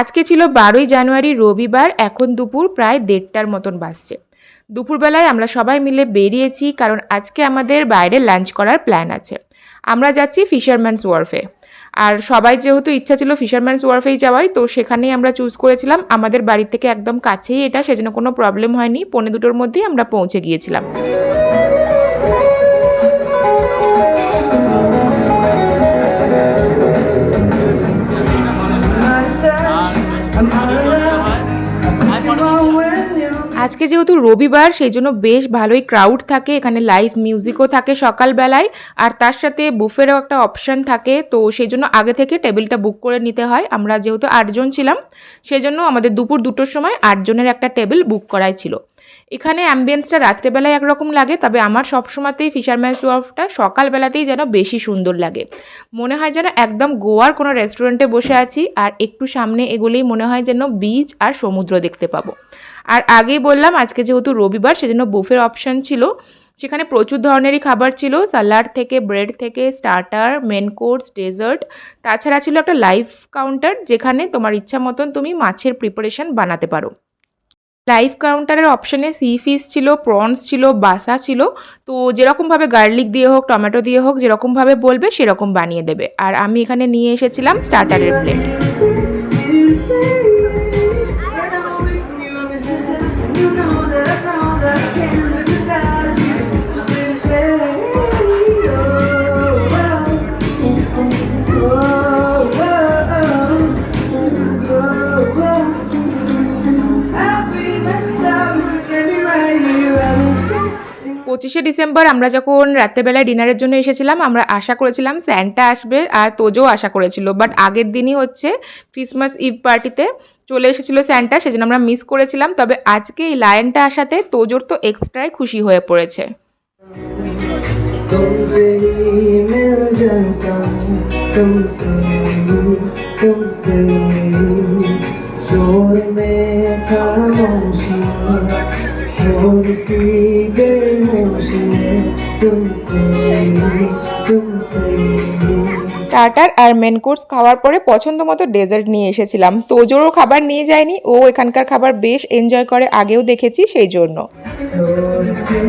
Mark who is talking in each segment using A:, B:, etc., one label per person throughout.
A: আজকে ছিল বারোই জানুয়ারি, রবিবার, এখন দুপুর প্রায় দেড়টার মতন বাজছে। দুপুরবেলায় আমরা সবাই মিলে বেরিয়েছি কারণ আজকে আমাদের বাইরে লাঞ্চ করার প্ল্যান আছে। আমরা যাচ্ছি ফিশারম্যানস ওয়ার্ফে। আর সবাই যেহেতু ইচ্ছা ছিল ফিশারম্যানস ওয়ার্ফেই যাওয়াই তো সেখানেই আমরা চুজ করেছিলাম। আমাদের বাড়ি থেকে একদম কাছেই এটা, সেজন্য কোনো প্রবলেম হয়নি। পৌনে দুটোর মধ্যেই আমরা পৌঁছে গিয়েছিলাম। আজকে যেহেতু রবিবার সেই জন্য বেশ ভালোই ক্রাউড থাকে, এখানে লাইভ মিউজিকও থাকে সকালবেলায়। আর তার সাথে বুফেরও একটা অপশান থাকে, তো সেই জন্য আগে থেকে টেবিলটা বুক করে নিতে হয়। আমরা যেহেতু আটজন ছিলাম সেই জন্য আমাদের দুপুর দুটোর সময় আটজনের একটা টেবিল বুক করাই ছিল। এখানে অ্যাম্বিয়েন্সটা রাত্রেবেলায় একরকম লাগে, তবে আমার সবসময়তেই ফিশারম্যানস ওয়ার্ফটা সকালবেলাতেই যেন বেশি সুন্দর লাগে। মনে হয় যেন একদম গোয়ার কোনো রেস্টুরেন্টে বসে আছি, আর একটু সামনে এগুলেই মনে হয় যেন বিচ আর সমুদ্র দেখতে পাবো। আর আগেই বললাম, আজকে যেহেতু রবিবার, সেজন্য বুফের অপশান ছিল। সেখানে প্রচুর ধরনেরই খাবার ছিল স্যালাড থেকে ব্রেড থেকে স্টার্টার মেন কোর্স ডেজার্ট তাছাড়া ছিল একটা লাইভ কাউন্টার যেখানে তোমার ইচ্ছা মতন তুমি মাছের প্রিপারেশন বানাতে পারো। লাইভ কাউন্টারের অপশানে সি ফিস ছিল প্রনস ছিল, বাসা ছিল। তো যেরকমভাবে গার্লিক দিয়ে হোক টমেটো দিয়ে হোক, যেরকমভাবে বলবে সেরকম বানিয়ে দেবে। আর আমি এখানে নিয়ে এসেছিলাম স্টার্টারের প্লেট পঁচিশে ডিসেম্বর আমরা যখন রাত্রেবেলায় ডিনারের জন্য এসেছিলাম আমরা আশা করেছিলাম স্যান্টা আসবে আর তোজো আশা করেছিল বাট আগের দিনই হচ্ছে ক্রিসমাস ইভ পার্টিতে চলে এসেছিল স্যান্টা সেজন্য আমরা মিস করেছিলাম তবে আজকে এই লায়নটা আসাতে তোজোর তো এক্সট্রাই খুশি হয়ে পড়েছে
B: तुमसे ही मिल जाता हूँ तुमसे ही तुमसे ही शोर में खामोशी थोड़ी सी बेहोशी है तुमसे ही तुमसे ही
A: টাটার আর মেন কোর্স খাওয়ার পরে পছন্দ মতো ডেজার্ট নিয়ে এসেছিলাম তোজোরও খাবার নিয়ে যায়নি ও এখানকার খাবার বেশ এনজয় করে আগেও দেখেছি সেই জন্য
B: छोड़ के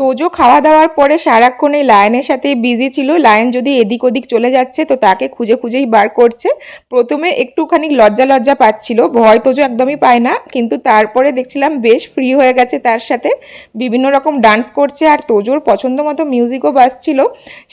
A: টোজো খাওয়া দাওয়ার পরে সারাক্ষণ এই লায়নের সাথে বিজি ছিল। লায়ন যদি এদিক ওদিক চলে যাচ্ছে তো তাকে খুঁজে খুঁজেই বার করছে। প্রথমে একটুখানি লজ্জা লজ্জা পাচ্ছিল। ভয় তোজো একদমই পায় না। কিন্তু তারপরে দেখছিলাম বেশ ফ্রি হয়ে গেছে তার সাথে। বিভিন্ন রকম ডান্স করছে আর তোজোর পছন্দ মতো মিউজিকও বাজছিল।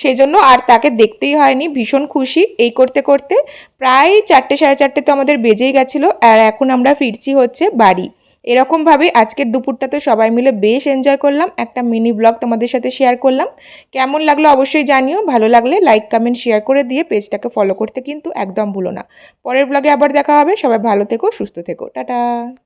A: সেই জন্য আর তাকে দেখতেই হয়নি। ভীষণ খুশি এই করতে করতে। প্রায় চারটে সাড়ে চারটে তো আমাদের বেজেই গেছিল। আর এখন আমরা ফিরছি হচ্ছে বাড়ি। এরকমভাবে আজকের দুপুরটা তো সবাই মিলে বেশ এনজয় করলাম। একটা মিনি ব্লগ তোমাদের সাথে শেয়ার করলাম। কেমন লাগল অবশ্যই জানিও। ভালো লাগলে লাইক কমেন্ট শেয়ার করে দিয়ে পেজটাকে ফলো করতে কিন্তু একদম ভুলো না। পরের ব্লগে আবার দেখা হবে। সবাই ভালো থেকো, সুস্থ থেকো। টাটা!